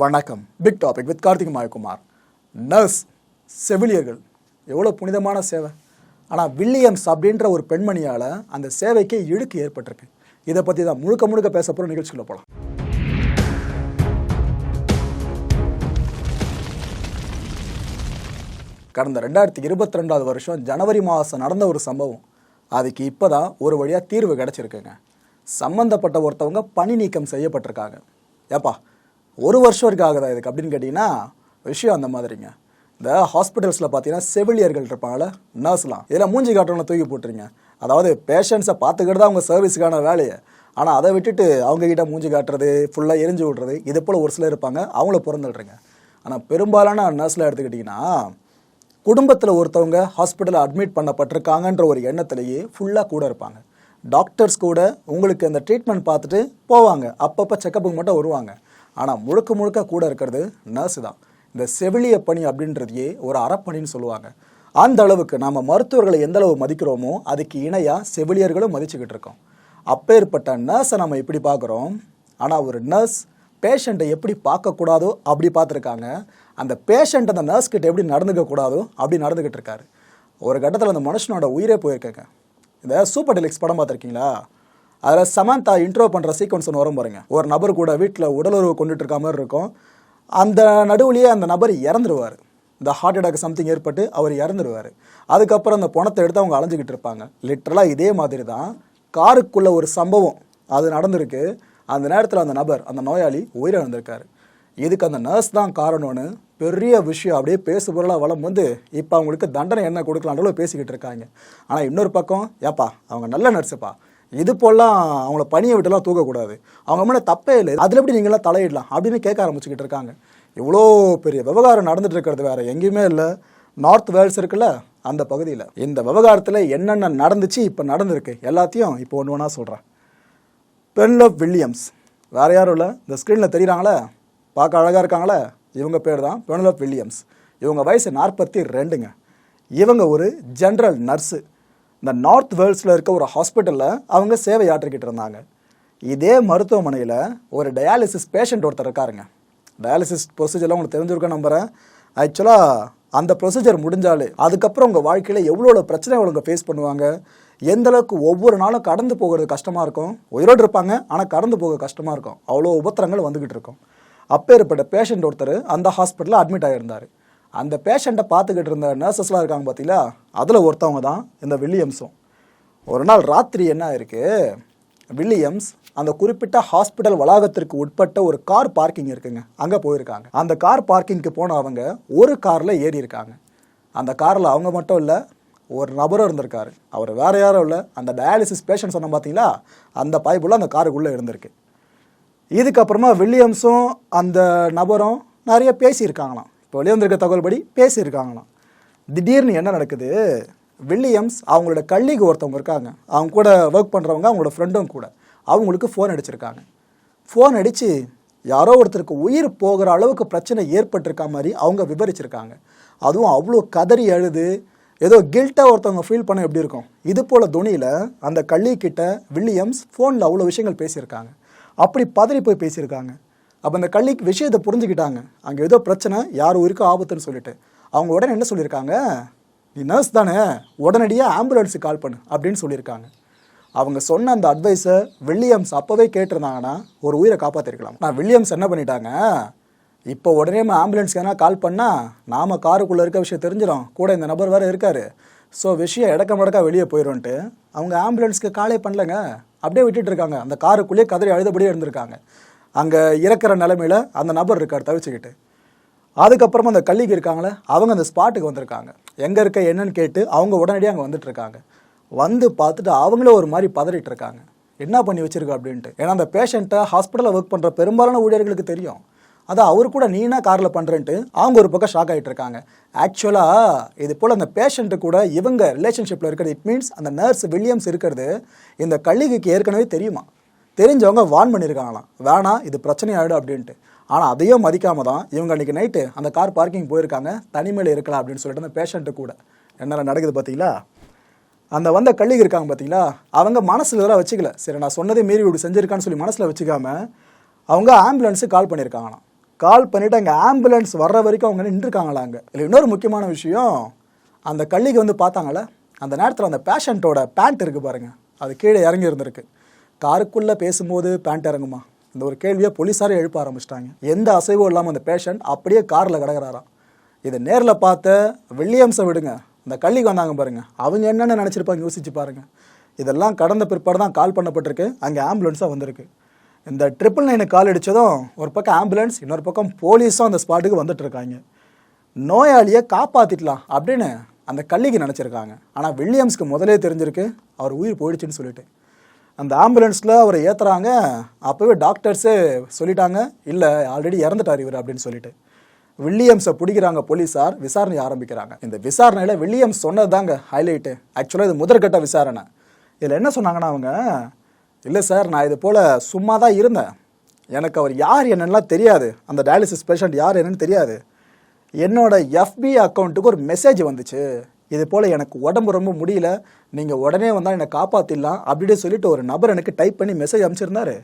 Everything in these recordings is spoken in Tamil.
வணக்கம். Big topic with Karthik Mayakumar. Nurse செவிலியர்கள். எவ்வளோ புனிதமான சேவை. ஆனால் வில்லியம்ஸ் அப்படின்ற ஒரு பெண்மணியால் அந்த சேவைக்கு இழுக்கு ஏற்பட்டிருக்கு. இதை பற்றி தான் முழுக்க முழுக்க பேச போகிற நிகழ்ச்சிக்குள்ள போகலாம் கடந்த ரெண்டாயிரத்தி இருபத்தி ரெண்டாவது வருஷம் ஜனவரி மாதம் நடந்த ஒரு சம்பவம். அதுக்கு இப்போ தான் ஒரு வழியாக தீர்வு கிடச்சிருக்குங்க. சம்மந்தப்பட்ட ஒருத்தவங்க பணி நீக்கம் செய்யப்பட்டிருக்காங்க. ஏப்பா ஒரு வருஷம் வரைக்கும் ஆகுதா இதுக்கு அப்படின்னு கேட்டிங்கன்னா விஷயம் அந்த மாதிரிங்க. இந்த ஹாஸ்பிட்டல்ஸில் பார்த்தீங்கன்னா செவிலியர்கள் இருப்பாங்களே நர்ஸ்லாம். இதில் மூஞ்சி காட்டணும் தூக்கி போட்டுருங்க. அதாவது பேஷண்ட்ஸை பார்த்துக்கிட்டு தான் அவங்க சர்வீஸுக்கான வேலையை. ஆனால் அதை விட்டுட்டு அவங்கக்கிட்ட மூஞ்சி காட்டுறது ஃபுல்லாக எரிஞ்சு விட்றது இது போல் ஒரு சிலர் இருப்பாங்க அவங்கள பிறந்துடுறீங்க ஆனால் பெரும்பாலான நர்ஸில் எடுத்துக்கிட்டிங்கன்னா குடும்பத்தில் ஒருத்தவங்க ஹாஸ்பிட்டலில் அட்மிட் பண்ணப்பட்டிருக்காங்கன்ற ஒரு எண்ணத்திலேயே ஃபுல்லாக கூட இருப்பாங்க. டாக்டர்ஸ் கூட உங்களுக்கு அந்த ட்ரீட்மெண்ட் பார்த்துட்டு போவாங்க. அப்பப்போ செக்கப்புக்கு மட்டும் வருவாங்க. ஆனால் முழுக்க முழுக்க கூட இருக்கிறது நர்ஸு தான். இந்த செவிலிய பணி அப்படின்றதையே ஒரு அறப்பணின்னு சொல்லுவாங்க. அந்த அளவுக்கு நாம் மருத்துவர்களை எந்த அளவு மதிக்கிறோமோ அதுக்கு இணையாக செவிலியர்களும் மதிச்சுக்கிட்டு இருக்கோம். அப்பேற்பட்ட நர்ஸை நம்ம எப்படி பார்க்குறோம்? ஆனால் ஒரு நர்ஸ் பேஷண்ட்டை எப்படி பார்க்கக்கூடாதோ அப்படி பார்த்துருக்காங்க. அந்த பேஷண்ட் அந்த நர்ஸ் கிட்ட எப்படி நடந்துக்க கூடாதோ அப்படி நடந்துக்கிட்டு இருக்காரு. ஒரு கட்டத்தில் அந்த மனுஷனோட உயிரே போயிருக்கேங்க. இந்த சூப்பர் டெலிக்ஸ் படம் பார்த்துருக்கீங்களா? அதில் சமந்தா இன்ட்ரோ பண்ணுற சீக்வன்ஸ் ஒன்று வரும் பாருங்க. ஒரு நபர் கூட வீட்டில் உடலுறவு கொண்டுட்டு இருக்க மாதிரி இருக்கும். அந்த நடுவுலேயே அந்த நபர் இறந்துருவார். இந்த ஹார்ட் அட்டாக் சம்திங் ஏற்பட்டு அவர் இறந்துருவார். அதுக்கப்புறம் அந்த பணத்தை எடுத்து அவங்க அலைஞ்சிக்கிட்டு இருப்பாங்க. லிட்ரலாக இதே மாதிரி தான் காருக்குள்ளே ஒரு சம்பவம் அது நடந்திருக்கு. அந்த நேரத்தில் அந்த நபர் அந்த நோயாளி உயிரிழந்திருக்காரு. இதுக்கு அந்த நர்ஸ் தான் காரணம்னு பெரிய விஷயம். அப்படியே பேசு பொருளாக வளம் வந்து இப்போ அவங்களுக்கு தண்டனை என்ன கொடுக்கலான்றளவு பேசிக்கிட்டு இருக்காங்க. ஆனால் இன்னொரு பக்கம் ஏப்பா அவங்க நல்ல நர்ஸுப்பா இது போலாம் அவங்கள பணியை விட்டுலாம் தூக்கக்கூடாது. அவங்க மேலே தப்பே இல்லை. அதில் எப்படி நீங்களாம் தலையிடலாம்? அப்படின்னு கேட்க ஆரம்பிச்சுக்கிட்டு இருக்காங்க. இவ்வளோ பெரிய விவகாரம் நடந்துட்டு இருக்கிறது வேற எங்கேயுமே இல்லை. நார்த் வேல்ஸ் இருக்குல்ல அந்த பகுதியில். இந்த விவகாரத்தில் என்னென்ன நடந்துச்சு இப்போ நடந்திருக்கு எல்லாத்தையும் இப்போ ஒன்று ஒன்றா சொல்கிறேன் பென்லப் வில்லியம்ஸ் வேறு யாரும் இல்லை. இந்த ஸ்க்ரீனில் தெரியுறாங்களே? பார்க்க அழகாக இருக்காங்களே? இவங்க பேர் தான் பெனலப் வில்லியம்ஸ் இவங்க வயசு நாற்பத்தி ரெண்டுங்க. இவங்க ஒரு ஜென்ரல் நர்ஸு இந்த நார்த் வேர்ல்ட்ஸில் இருக்க ஒரு ஹாஸ்பிட்டலில் அவங்க சேவையாற்றிக்கிட்டு இருந்தாங்க. இதே மருத்துவமனையில் ஒரு டயாலிசிஸ் பேஷண்ட் ஒருத்தர் இருக்காருங்க. டயாலிசிஸ் ப்ரொசீஜர்லாம் உங்களுக்கு தெரிஞ்சிருக்க நம்புகிறேன் ஆக்சுவலாக அந்த ப்ரொசீஜர் முடிஞ்சாலே அதுக்கப்புறம் உங்கள் வாழ்க்கையில் எவ்வளோ பிரச்சனை அவங்க ஃபேஸ் பண்ணுவாங்க? எந்த அளவுக்கு ஒவ்வொரு நாளும் கடந்து போகிறது கஷ்டமாக இருக்கும்? உயிரோடு இருப்பாங்க ஆனால் கடந்து போக கஷ்டமாக இருக்கும். அவ்வளோ உபத்திரங்கள் வந்துக்கிட்டு இருக்கும். அப்பேற்பட்ட பேஷண்ட் ஒருத்தர் அந்த ஹாஸ்பிட்டலில் அட்மிட் ஆகியிருந்தார் அந்த பேஷண்ட்டை பார்த்துக்கிட்டு இருந்த நர்சஸ்லாம் இருக்காங்க பார்த்தீங்களா அதில் ஒருத்தவங்க தான் இந்த வில்லியம்ஸும். ஒரு நாள் ராத்திரி என்ன ஆயிருக்கு? வில்லியம்ஸ் அந்த குறிப்பிட்ட ஹாஸ்பிட்டல் வளாகத்திற்கு உட்பட்ட ஒரு கார் பார்க்கிங் இருக்குங்க. அங்கே போயிருக்காங்க. அந்த கார் பார்க்கிங்க்கு போன அவங்க ஒரு காரில் ஏறி இருக்காங்க. அந்த காரில் அவங்க மட்டும் இல்லை ஒரு நபரும் இருந்திருக்காரு. அவர் வேறு யாரும் இல்லை. அந்த டயாலிசிஸ் பேஷண்ட் சொன்ன பார்த்தீங்களா அந்த பைப்புள்ள அந்த காருக்குள்ளே இருந்திருக்கு. இதுக்கப்புறமா வில்லியம்ஸும் அந்த நபரும் நிறைய பேசியிருக்காங்களாம். இப்போ வெளியே வந்திருக்க தகவல் படி பேசியிருக்காங்களாம். திடீர்னு என்ன நடக்குது? வில்லியம்ஸ் அவங்களோட கல்லிக்கு ஒருத்தவங்க இருக்காங்க. அவங்க கூட ஒர்க் பண்ணுறவங்க அவங்களோட ஃப்ரெண்டும் கூட. அவங்களுக்கு ஃபோன் அடிச்சிருக்காங்க. ஃபோன் அடித்து யாரோ ஒருத்தருக்கு உயிர் போகிற அளவுக்கு பிரச்சனை ஏற்பட்டிருக்க மாதிரி அவங்க விவரிச்சிருக்காங்க. அதுவும் அவ்வளோ கதறி அழுது ஏதோ கில்ட்டாக ஒருத்தவங்க ஃபீல் பண்ண எப்படி இருக்கும்? இது போல் துணியில் அந்த கள்ளிக்கிட்ட வில்லியம்ஸ் ஃபோனில் அவ்வளோ விஷயங்கள் பேசியிருக்காங்க. அப்படி பதறி போய் பேசியிருக்காங்க. அப்போ அந்த கள்ளிக்கு விஷயத்தை புரிஞ்சுக்கிட்டாங்க. அங்கே ஏதோ பிரச்சனை யார் உயிருக்கு ஆபத்துன்னு சொல்லிட்டு. அவங்க உடனே என்ன சொல்லியிருக்காங்க? நீ நர்ஸ் தானே உடனடியாக ஆம்புலன்ஸுக்கு கால் பண்ணு அப்படின்னு சொல்லியிருக்காங்க. அவங்க சொன்ன அந்த அட்வைஸை வில்லியம்ஸ் அப்போவே கேட்டிருந்தாங்கன்னா ஒரு உயிரை காப்பாற்றிருக்கலாம் நான் வில்லியம்ஸ் என்ன பண்ணிட்டாங்க? இப்போ உடனே ஆம்புலன்ஸ்க்கு எதனா கால் பண்ணால் நாம் காருக்குள்ளே இருக்க விஷயம் தெரிஞ்சிடும் கூட இந்த நபர் வேறு இருக்கார். ஸோ விஷயம் இடக்க மடக்கா வெளியே போயிடும்ன்ட்டு அவங்க ஆம்புலன்ஸ்க்கு காலே பண்ணலங்க. அப்படியே விட்டுட்டு இருக்காங்க. அந்த காருக்குள்ளேயே கதறி அழுதபடியே இருந்திருக்காங்க. அங்கே இறக்குற நிலமையில் அந்த நபர் இருக்கார் தவிச்சுக்கிட்டு. அதுக்கப்புறமா அந்த கல்லிக்கு இருக்காங்களே அவங்க அந்த ஸ்பாட்டுக்கு வந்திருக்காங்க. எங்கே இருக்க என்னன்னு கேட்டு அவங்க உடனடியாக அங்கே வந்துட்டுருக்காங்க வந்து பார்த்துட்டு அவங்களே ஒரு மாதிரி பதறிட்டு இருக்காங்க. என்ன பண்ணி வச்சிருக்க? அப்படின்ட்டு. ஏன்னா அந்த பேஷண்ட்டை ஹாஸ்பிட்டலில் ஒர்க் பண்ணுற பெரும்பாலான ஊழியர்களுக்கு தெரியும். அதை அவர் கூட நீனா காரில் பண்ணுறேன்ட்டு அவங்க ஒரு பக்கம் ஷாக் ஆகிட்டு இருக்காங்க. ஆக்சுவலாக இது போல் அந்த பேஷண்ட்டு கூட இவங்க ரிலேஷன்ஷிப்பில் இருக்கிறது இட் மீன்ஸ் அந்த நர்ஸ் வில்லியம்ஸ் இருக்கிறது இந்த கள்ளிகைக்கு ஏற்கனவே தெரியுமா? தெரிஞ்சவங்க வார்ன் பண்ணியிருக்காங்களாம் வேணாம் இது பிரச்சனை ஆகிடும் அப்படின்ட்டு. ஆனால் அதையும் மதிக்காம தான் இவங்க அன்றைக்கி நைட்டு அந்த கார் பார்க்கிங் போயிருக்காங்க. தனிமையில் இருக்கலாம் அப்படின்னு சொல்லிட்டு அந்த பேஷண்ட்டு கூட. என்ன நடக்குது பார்த்தீங்களா அந்த வந்த கள்ளிக்கு இருக்காங்க பார்த்தீங்களா அவங்க மனசில் இதெல்லாம் வச்சுக்கல. சரி நான் சொன்னதே மீறி இப்படி செஞ்சிருக்கான்னு சொல்லி மனசில் வச்சுக்காம அவங்க ஆம்புலன்ஸுக்கு கால் பண்ணியிருக்காங்களாம் கால் பண்ணிவிட்டு அங்கே ஆம்புலன்ஸ் வர்ற வரைக்கும் அவங்க நின்றுருக்காங்களா அங்கே? இல்லை இன்னொரு முக்கியமான விஷயம் அந்த கள்ளிக்கு வந்து பார்த்தாங்களே அந்த நேரத்தில் அந்த பேஷண்ட்டோட பேண்ட் இருக்குது பாருங்கள் அது கீழே இறங்கி இருந்திருக்கு. காருக்குள்ளே பேசும்போது பேண்ட் இறங்குமா? இந்த ஒரு கேள்வியை போலீஸாரே எழுப்ப ஆரம்பிச்சிட்டாங்க. எந்த அசைவும் இல்லாமல் அந்த பேஷண்ட் அப்படியே காரில் கிடக்கிறாராம் இதை நேரில் பார்த்த வில்லியம்ஸை விடுங்க. இந்த கள்ளிக்கு வந்தாங்க பாருங்கள் அவங்க என்னென்ன நினச்சிருப்பாங்க யோசிச்சு பாருங்கள் இதெல்லாம் கடந்த பிற்பாடு தான் கால் பண்ணப்பட்டிருக்கு. அங்கே ஆம்புலன்ஸாக வந்திருக்கு. இந்த ட்ரிபிள் நைனுக்கு கால் அடித்ததும் ஒரு பக்கம் ஆம்புலன்ஸ் இன்னொரு பக்கம் போலீஸும் அந்த ஸ்பாட்டுக்கு வந்துட்டுருக்காங்க. நோயாளியை காப்பாற்றிக்கலாம் அப்படின்னு அந்த கள்ளிக்கு நினச்சிருக்காங்க. ஆனால் வில்லியம்ஸ்க்கு முதலே தெரிஞ்சிருக்கு. அவர் உயிர் போயிடுச்சுன்னு சொல்லிட்டு. அந்த ஆம்புலன்ஸில் அவரை ஏற்றுறாங்க அப்போவே டாக்டர்ஸே சொல்லிட்டாங்க இல்லை ஆல்ரெடி இறந்துட்டார் இவர் அப்படின்னு சொல்லிட்டு. வில்லியம்ஸை பிடிக்கிறாங்க போலீஸார் விசாரணை ஆரம்பிக்கிறாங்க. இந்த விசாரணையில் வில்லியம்ஸ் சொன்னது தாங்க ஹைலைட்டு ஆக்சுவலாக இது முதற்கட்ட விசாரணை. இதில் என்ன சொன்னாங்கன்னா அவங்க இல்லை சார் நான் இது போல் சும்மா தான் இருந்தேன். எனக்கு அவர் யார் என்னென்னலாம் தெரியாது. அந்த டயாலிசிஸ் பேஷண்ட் யார் என்னன்னு தெரியாது. என்னோட எஃபி அக்கௌண்ட்டுக்கு ஒரு மெசேஜ் வந்துச்சு. இது போல் எனக்கு உடம்பு ரொம்ப முடியல நீங்கள் உடனே வந்தால் என்னை காப்பாற்றிடலாம் அப்படின்னு சொல்லிட்டு ஒரு நபர் எனக்கு டைப் பண்ணி மெசேஜ் அனுப்பிச்சிருந்தாரு.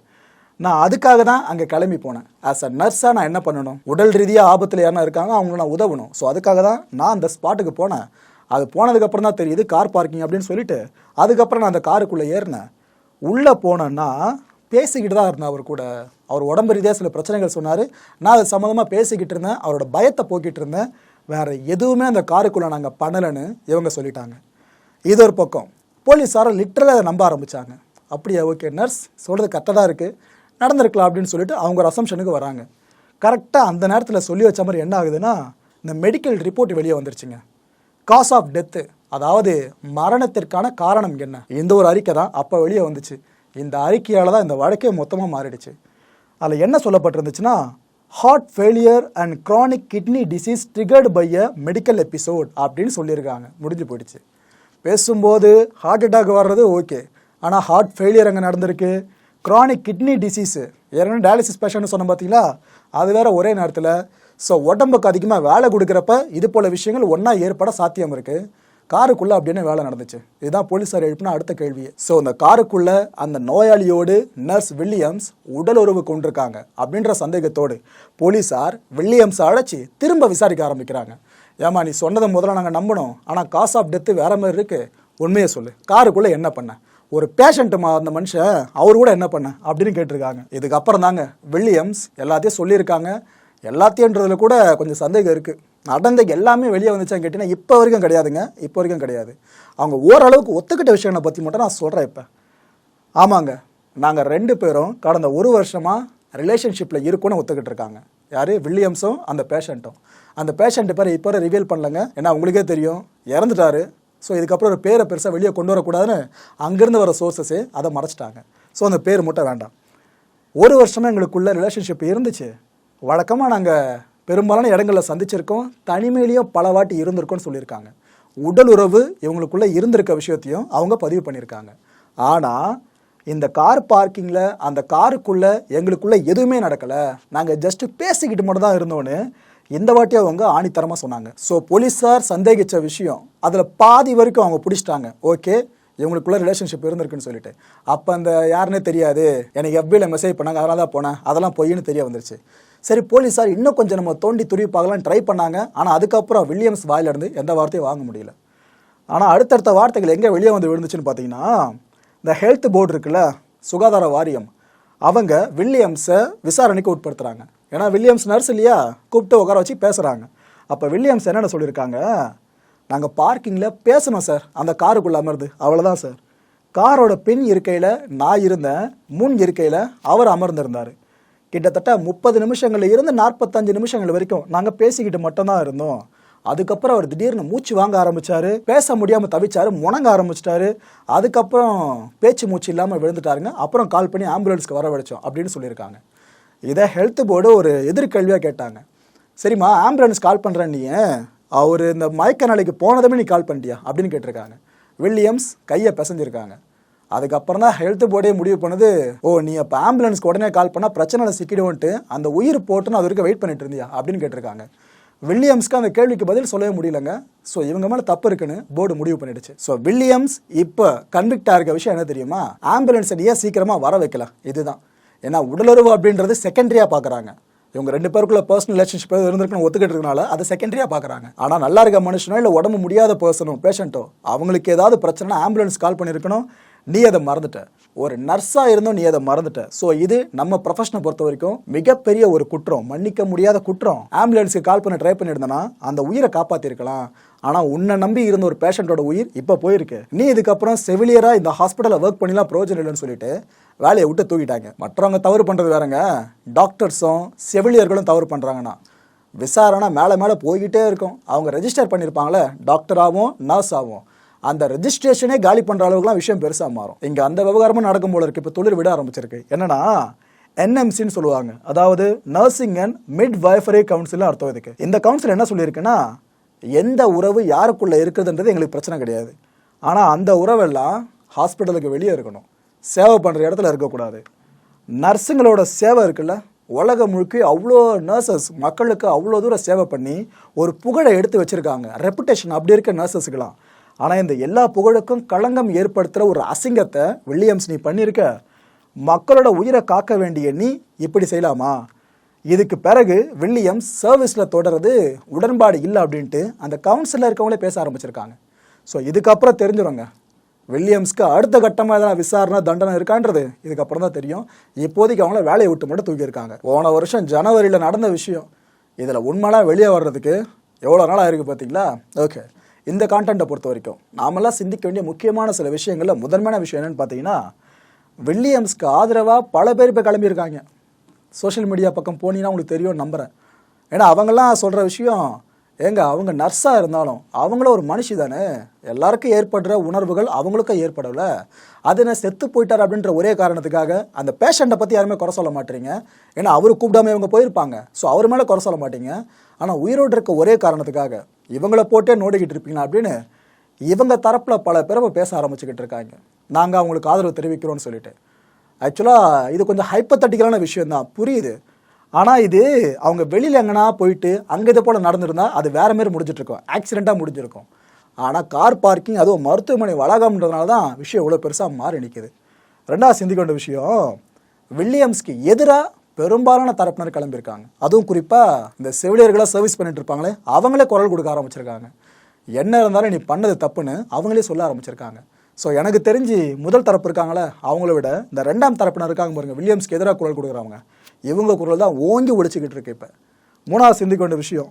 நான் அதுக்காக தான் அங்கே கிளம்பி போனேன். ஆஸ் அ நர்ஸாக நான் என்ன பண்ணணும்? உடல் ரீதியாக ஆபத்தில் யாருனா இருக்காங்க அவங்கள நான் உதவணும். ஸோ அதுக்காக தான் நான் அந்த ஸ்பாட்டுக்கு போனேன். அது போனதுக்கப்புறம் தான் தெரியுது கார் பார்க்கிங் அப்படின்னு சொல்லிட்டு அதுக்கப்புறம் நான் அந்த காருக்குள்ளே ஏறினேன். உள்ளே போனேன்னா பேசிக்கிட்டு தான் இருந்தேன் அவர் கூட. அவர் உடம்பு ரீதியாக சில பிரச்சனைகள் சொன்னார். நான் அது சம்மந்தமாக பேசிக்கிட்டு இருந்தேன். அவரோட பயத்தை போக்கிட்டு இருந்தேன். வேறு எதுவுமே அந்த காருக்குள்ளே நாங்கள் பண்ணலைன்னு இவங்க சொல்லிட்டாங்க. இது ஒரு பக்கம். போலீஸாரை லிட்டரலாக அதை நம்ப ஆரம்பித்தாங்க அப்படியா ஓகே நர்ஸ் சொல்கிறது கரெக்டாக தான் இருக்குது நடந்திருக்கலாம் அப்படின்னு சொல்லிட்டு அவங்க ஒரு அசம்ஷனுக்கு வராங்க. கரெக்டாக அந்த நேரத்தில் சொல்லி வச்ச மாதிரி என்ன ஆகுதுன்னா இந்த மெடிக்கல் ரிப்போர்ட் வெளியே வந்துருச்சுங்க. காஸ் ஆஃப் டெத்து அதாவது மரணத்திற்கான காரணம் என்ன? இந்த ஒரு அறிக்கை தான் அப்போ வெளியே வந்துச்சு. இந்த அறிக்கையால் தான் இந்த வழக்கே மொத்தமாக மாறிடுச்சு. அதில் என்ன சொல்லப்பட்டிருந்துச்சுன்னா heart failure and chronic kidney disease triggered by a medical episode அப்படின்னு சொல்லியிருக்காங்க. முடிஞ்சு போயிடுச்சு. பேசும்போது ஹார்ட் அட்டாக் வர்றது ஓகே ஆனால் ஹார்ட் ஃபெயிலியர் அங்கே நடந்திருக்கு? க்ரானிக் கிட்னி டிசீஸு ஏற்கனவே டயாலிசிஸ் பேஷண்ட் சொன்ன பார்த்தீங்களா அது வேற ஒரே நேரத்தில். ஸோ உடம்புக்கு அதிகமாக வேலை கொடுக்குறப்ப இது போல விஷயங்கள் ஒன்றா ஏற்பட சாத்தியம் இருக்குது காருக்குள்ளே அப்படின்னு வேலை நடந்துச்சு? இதுதான் போலீஸார் எழுப்பின அடுத்த கேள்வி ஸோ அந்த காருக்குள்ளே அந்த நோயாளியோடு நர்ஸ் வில்லியம்ஸ் உடல் உறவு கொண்டிருக்காங்க அப்படின்ற சந்தேகத்தோடு போலீஸார் வில்லியம்ஸ் அழைச்சி திரும்ப விசாரிக்க ஆரம்பிக்கிறாங்க. ஏமா நீ சொன்னதை முதல்ல நாங்கள் நம்பணும். ஆனால் காஸ் ஆஃப் டெத்து வேற மாதிரி இருக்கு. உண்மையை சொல்லு. காருக்குள்ளே என்ன பண்ண? ஒரு பேஷண்ட்டுமா அந்த மனுஷன் அவர் கூட என்ன பண்ண? அப்படின்னு கேட்டிருக்காங்க. இதுக்கப்புறம் தாங்க வில்லியம்ஸ் எல்லாத்தையும் சொல்லியிருக்காங்க. எல்லாத்தையும்ன்றதுல கூட கொஞ்சம் சந்தேகம் இருக்குது நடந்த எல்லாமே வெளியே வந்துச்சான்னு கேட்டிங்கன்னா இப்போ வரைக்கும் கிடையாதுங்க. இப்போ வரைக்கும் கிடையாது. அவங்க ஓரளவுக்கு ஒத்துக்கிட்ட விஷயங்களை பற்றி மட்டும் நான் சொல்கிறேன் இப்போ. ஆமாங்க. நாங்கள் ரெண்டு பேரும் கடந்த ஒரு வருஷமாக ரிலேஷன்ஷிப்பில் இருக்கும்னு ஒத்துக்கிட்டு இருக்காங்க. யார்? வில்லியம்ஸும் அந்த பேஷண்ட்டும் அந்த பேஷண்ட்டு பேர் இப்போ ரிவீல் பண்ணலங்க. ஏன்னா உங்களுக்கே தெரியும். இறந்துட்டாரு. ஸோ இதுக்கப்புறம் ஒரு பேரை பெருசாக வெளியே கொண்டு வரக்கூடாதுன்னு அங்கேருந்து வர சோர்சஸே அதை மறைச்சிட்டாங்க. ஸோ அந்த பேர் மட்டும் வேண்டாம். ஒரு வருஷமாக எங்களுக்குள்ள ரிலேஷன்ஷிப் இருந்துச்சு. வழக்கமாக நாங்கள் பெரும்பாலான இடங்களில் சந்திச்சிருக்கோம். தனிமையிலையும் பல வாட்டி இருந்திருக்கோம்னு சொல்லியிருக்காங்க. உடல் உறவு இவங்களுக்குள்ளே இருந்திருக்க விஷயத்தையும் அவங்க பதிவு பண்ணியிருக்காங்க. ஆனால் இந்த கார் பார்க்கிங்கில் அந்த காருக்குள்ளே எங்களுக்குள்ளே எதுவுமே நடக்கலை. நாங்கள் ஜஸ்ட் பேசிக்கிட்டு மட்டும் தான் இருந்தோன்னு இந்த வாட்டி அவங்க ஆணித்தரமாக சொன்னாங்க. ஸோ போலீஸார் சந்தேகிச்ச விஷயம் அதில் பாதி வரைக்கும் அவங்க பிடிச்சிட்டாங்க. ஓகே இவங்களுக்குள்ள ரிலேஷன்ஷிப் இருந்திருக்குன்னு சொல்லிட்டு. அப்போ அந்த யாருன்னே தெரியாது. எனக்கு எஃபியில் மெசேஜ் பண்ணாங்க அதனால தான் போனேன். அதெல்லாம் பொய்ன்னு தெரிய வந்துருச்சு. சரி போலீஸார் இன்னும் கொஞ்சம் நம்ம தோண்டி துருவி பார்க்கலாம்னு ட்ரை பண்ணாங்க. ஆனால் அதுக்கப்புறம் வில்லியம்ஸ் வாயிலிருந்து எந்த வார்த்தையும் வாங்க முடியல. ஆனால் அடுத்தடுத்த வார்த்தைகள் எங்கே வெளியே வந்து விழுந்துச்சுன்னு பார்த்தீங்கன்னா இந்த ஹெல்த் போர்டு இருக்குல்ல சுகாதார வாரியம் அவங்க வில்லியம்ஸை விசாரணைக்கு உட்படுத்துகிறாங்க ஏன்னா வில்லியம்ஸ் நர்ஸ் இல்லையா? கூப்பிட்டு உட்கார வச்சு பேசுகிறாங்க அப்போ வில்லியம்ஸ் என்னென்ன சொல்லியிருக்காங்க? நாங்கள் பார்க்கிங்கில் பேசணும் சார் அந்த காருக்குள்ளே அமர்ந்து அவ்வளோதான் சார் காரோட பின் இருக்கையில் நான் இருந்தேன் முன் இருக்கையில் அவர் அமர்ந்திருந்தார். கிட்டத்தட்ட முப்பது நிமிஷங்கள்ல இருந்து நாற்பத்தஞ்சு நிமிஷங்கள் வரைக்கும் நாங்கள் பேசிக்கிட்டு மட்டும்தான் இருந்தோம். அதுக்கப்புறம் அவர் திடீர்னு மூச்சு வாங்க ஆரம்பிச்சாரு. பேச முடியாமல் தவிச்சாரு. முணங்க ஆரம்பிச்சிட்டாரு. அதுக்கப்புறம் பேச்சு மூச்சு இல்லாமல் விழுந்துட்டாருங்க. அப்புறம் கால் பண்ணி ஆம்புலன்ஸ்க்கு வரவழைச்சோம் அப்படின்னு சொல்லியிருக்காங்க. இதை ஹெல்த் போர்டு ஒரு எதிர்கேள்வியாக கேட்டாங்க. சரிம்மா ஆம்புலன்ஸ் கால் பண்ணுறேன் நீ அவர் இந்த மயக்க நிலைக்கு போனதுமே நீ கால் பண்ணிட்டியா? அப்படின்னு கேட்டிருக்காங்க. வில்லியம்ஸ் கையை பிசைஞ்சிருக்காங்க. அதுக்கப்புறம் தான் ஹெல்த் போர்டே முடிவு பண்ணுது ஓ நீ அப்போ ஆம்புலன்ஸ்க்கு உடனே கால் பண்ணால் பிரச்சனையில் சிக்கிடுவோன்ட்டு அந்த உயிர் போட்டுன்னு அது வரைக்கும் வெயிட் பண்ணிட்டு இருந்தியா? அப்படின்னு கேட்டிருக்காங்க. வில்லியம்ஸ்க்கு அந்த கேள்விக்கு பதில் சொல்லவே முடியலங்க. ஸோ இவங்க மேலே தப்பு இருக்குன்னு போர்டு முடிவு பண்ணிடுச்சு. ஸோ வில்லியம்ஸ் இப்போ கன்விக்டாக இருக்க விஷயம் என்ன தெரியுமா? ஆம்புலன்ஸை ஏன் சீக்கிரமாக வர வைக்கல. இதுதான். ஏன்னா உடலுறவு அப்படின்றது செகண்டரியாக பார்க்குறாங்க இவங்க ரெண்டு பேருக்குள்ள பர்சனல் ரிலேஷன்ஷிப் இருந்திருக்குன்னு ஒத்துக்கிட்டு இருக்கனால அதை செகண்டரியாக பார்க்குறாங்க ஆனால் நல்லா இருக்க மனுஷனோ இல்லை உடம்பு முடியாத பர்சனோ பேஷண்ட்டோ அவங்களுக்கு ஏதாவது பிரச்சனை ஆம்புலன்ஸ் கால் பண்ணியிருக்கணும். நீ அதை மறந்துட்ட. ஒரு நர்ஸாக இருந்தும் நீ அதை மறந்துட்ட. ஸோ இது நம்ம ப்ரொஃபஷனை பொறுத்த வரைக்கும் மிகப்பெரிய ஒரு குற்றம். மன்னிக்க முடியாத குற்றம். ஆம்புலன்ஸுக்கு கால் பண்ண ட்ரை பண்ணியிருந்தனா அந்த உயிரை காப்பாற்றிருக்கலாம் ஆனால் உன்னை நம்பி இருந்த ஒரு பேஷண்ட்டோட உயிர் இப்போ போயிருக்கு. நீ இதுக்கப்புறம் செவிலியராக இந்த ஹாஸ்பிட்டலில் ஒர்க் பண்ணிலாம் பிரயோஜனம் இல்லைன்னு சொல்லிட்டு வேலையை விட்டு தூக்கிட்டாங்க. மற்றவங்க தவறு பண்ணுறது வேறங்க. டாக்டர்ஸும் செவிலியர்களும் தவறு பண்ணுறாங்கன்னா விசாரணை மேலே மேலே போய்கிட்டே இருக்கும். அவங்க ரெஜிஸ்டர் பண்ணியிருப்பாங்களே டாக்டராகவும் நர்ஸாகவும் அந்த ரெஜிஸ்ட்ரேஷனே காலி பண்ணுற அளவுக்குலாம் விஷயம் பெருசாக மாறும். இங்கே அந்த விவகாரமும் நடக்கும் போல இருக்கு. இப்போ தொழில் விட ஆரம்பிச்சிருக்கு. என்னன்னா என்எம்சின்னு சொல்லுவாங்க. அதாவது nursing and midwifery council அர்த்தம் இதுக்கு. இந்த கவுன்சில் என்ன சொல்லியிருக்குன்னா எந்த உறவு யாருக்குள்ளே இருக்குதுன்றது எங்களுக்கு பிரச்சனை கிடையாது. ஆனால் அந்த உறவெல்லாம் ஹாஸ்பிட்டலுக்கு வெளியே இருக்கணும். சேவை பண்ணுற இடத்துல இருக்கக்கூடாது. நர்ஸுங்களோட சேவை இருக்குல்ல உலகம் முழுக்க அவ்வளோ நர்சஸ் மக்களுக்கு அவ்வளோ தூரம் சேவை பண்ணி ஒரு புகழை எடுத்து வச்சுருக்காங்க. ரெப்புடேஷன் அப்படி இருக்க நர்சஸ்க்கெல்லாம் ஆனால் இந்த எல்லா புகழுக்கும் களங்கம் ஏற்படுத்துகிற ஒரு அசிங்கத்தை வில்லியம்ஸ் நீ பண்ணியிருக்க மக்களோட உயிரை காக்க வேண்டிய நீ இப்படி செய்யலாமா? இதுக்கு பிறகு வில்லியம்ஸ் சர்வீஸில் தொடர்றது உடன்பாடு இல்லை அப்படின்ட்டு அந்த கவுன்சிலில் இருக்கவங்களே பேச ஆரம்பிச்சிருக்காங்க. ஸோ இதுக்கப்புறம் தெரிஞ்சிருங்க. வில்லியம்ஸ்க்கு அடுத்த கட்டமாக எதனா விசாரணை தண்டனை இருக்கான்றது இதுக்கப்புறம் தான் தெரியும். இப்போதைக்கு அவங்கள வேலையை விட்டு மட்டும் தூக்கியிருக்காங்க. போன வருஷம் ஜனவரியில் நடந்த விஷயம். இதில் உண்மைலாம் வெளியே வர்றதுக்கு எவ்வளோ நாள் ஆயிருக்கு பார்த்தீங்களா ஓகே இந்த கான்டென்ட்டை பொறுத்த வரைக்கும் நாமெல்லாம் சிந்திக்க வேண்டிய முக்கியமான சில விஷயங்களில் முதன்மையான விஷயம் என்னன்னு பார்த்தீங்கன்னா வில்லியம்ஸ்க்கு ஆதரவாக பல பேர் இப்போ கிளம்பியிருக்காங்க. சோஷியல் மீடியா பக்கம் போனீங்கன்னா உங்களுக்கு தெரியும் நம்புகிறேன் ஏன்னா அவங்கெல்லாம் சொல்கிற விஷயம் ஏங்க அவங்க நர்ஸாக இருந்தாலும் அவங்களும் ஒரு மனுஷி தானே. எல்லாருக்கும் ஏற்படுற உணர்வுகள் அவங்களுக்கும் ஏற்படலை. அது என்ன செத்து போயிட்டார் அப்படின்ற ஒரே காரணத்துக்காக அந்த பேஷண்ட்டை பற்றி யாருமே குறை சொல்ல மாட்டீங்க. ஏன்னா அவர் கூப்பிடாம இவங்க போயிருப்பாங்க. ஸோ அவர் மேலே குறை சொல்ல மாட்டீங்க. ஆனால் உயிரோடு இருக்க ஒரே காரணத்துக்காக இவங்களை போட்டே நோடிக்கிட்டு இருப்பீங்களா அப்படின்னு இவங்க தரப்பில் பல பேர் பேச ஆரம்பிச்சுக்கிட்டு இருக்காங்க. நாங்கள் அவங்களுக்கு ஆதரவு தெரிவிக்கிறோம்னு சொல்லிட்டு. ஆக்சுவலாக இது கொஞ்சம் ஹைப்பத்தட்டிக்கலான விஷயம் தான் புரியுது. ஆனால் இது அவங்க வெளியில் எங்கன்னா போயிட்டு அங்கே இதை போல் நடந்திருந்தா அது வேறு மாரி முடிஞ்சிட்ருக்கும் ஆக்சிடெண்ட்டாக முடிஞ்சிருக்கும். ஆனால் கார் பார்க்கிங் அதுவும் மருத்துவமனை வளாகம்ன்றதுனால தான் விஷயம் இவ்வளோ பெருசாக மாறி நிற்குது ரெண்டாவது சிந்திக்க வேண்டிய விஷயம் வில்லியம்ஸ்க்கு எதிராக பெரும்பாலான தரப்பினர் கிளம்பியிருக்காங்க. அதுவும் குறிப்பாக இந்த செவிலியர்களாக சர்வீஸ் பண்ணிட்டு இருப்பாங்களே அவங்களே குரல் கொடுக்க ஆரம்பிச்சிருக்காங்க. என்ன இருந்தாலும் நீ பண்ணது தப்புன்னு அவங்களே சொல்ல ஆரம்பிச்சிருக்காங்க. ஸோ எனக்கு தெரிஞ்சு முதல் தரப்பு இருக்காங்களே அவங்கள விட இந்த ரெண்டாம் தரப்பினர் இருக்காங்க பாருங்கள் வில்லியம்ஸ்க்கு எதிராக குரல் கொடுக்குறவங்க. இவங்க குரல் தான் ஓங்கி ஒழிச்சிக்கிட்டு இருக்கு இப்போ. மூணாவது சிந்திக்க வேண்டிய விஷயம்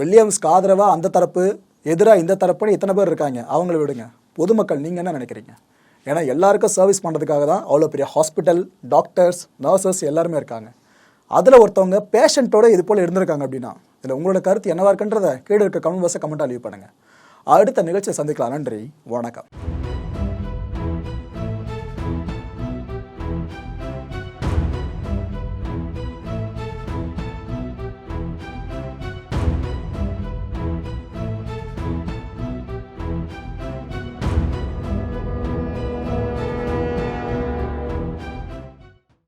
வில்லியம்ஸ்க்கு ஆதரவாக அந்த தரப்பு எதிராக இந்த தரப்புன்னு இத்தனை பேர் இருக்காங்க. அவங்கள விடுங்க. பொதுமக்கள் நீங்கள் என்ன நினைக்கிறீங்க? ஏன்னா எல்லாருக்கும் சர்வீஸ் பண்ணுறதுக்காக தான் அவ்வளோ பெரிய ஹாஸ்பிட்டல் டாக்டர்ஸ் நர்சஸ் எல்லாருமே இருக்காங்க. அதில் ஒருத்தவங்க பேஷண்ட்டோட இது போல் இருந்திருக்காங்க அப்படின்னா இதில் உங்களோட கருத்து என்னவா இருக்குன்றதை கீழே இருக்க கமெண்ட் பாக்ஸை கமெண்ட்டாக லீவ் பண்ணுங்கள் அடுத்த நிகழ்ச்சியை சந்திக்கலாம். நன்றி. வணக்கம்.